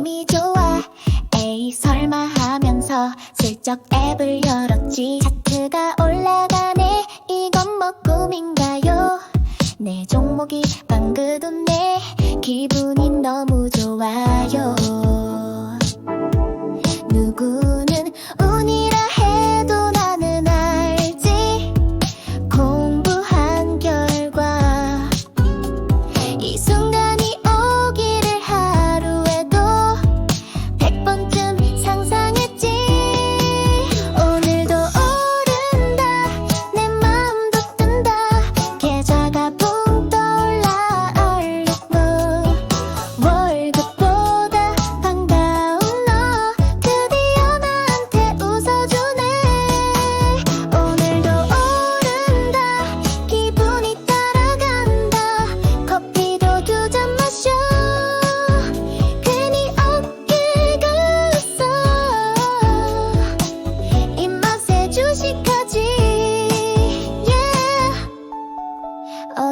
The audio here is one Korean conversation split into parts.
느낌이 좋아. 에이 설마 하면서 슬쩍 앱을 열었지. 차트가 올라가네. 이건 뭐 꿈인가요? 내 종목이 방긋웃네. 기분이 너무 좋아요.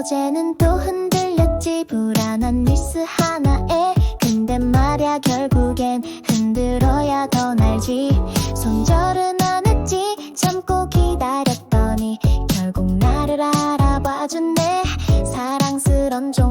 어제는 또 흔들렸지. 불안한 뉴스 하나에. 근데 말야 결국엔 흔들어야 더 날지. 손절은 안 했지. 참고 기다렸더니 결국 나를 알아봐줬네 사랑스런 종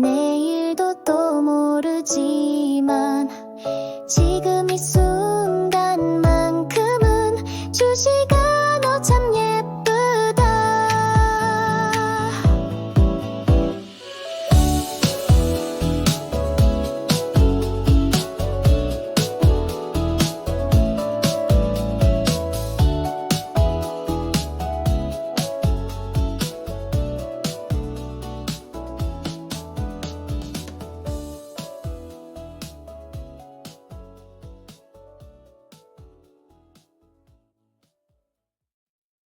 내일도 또 모르지만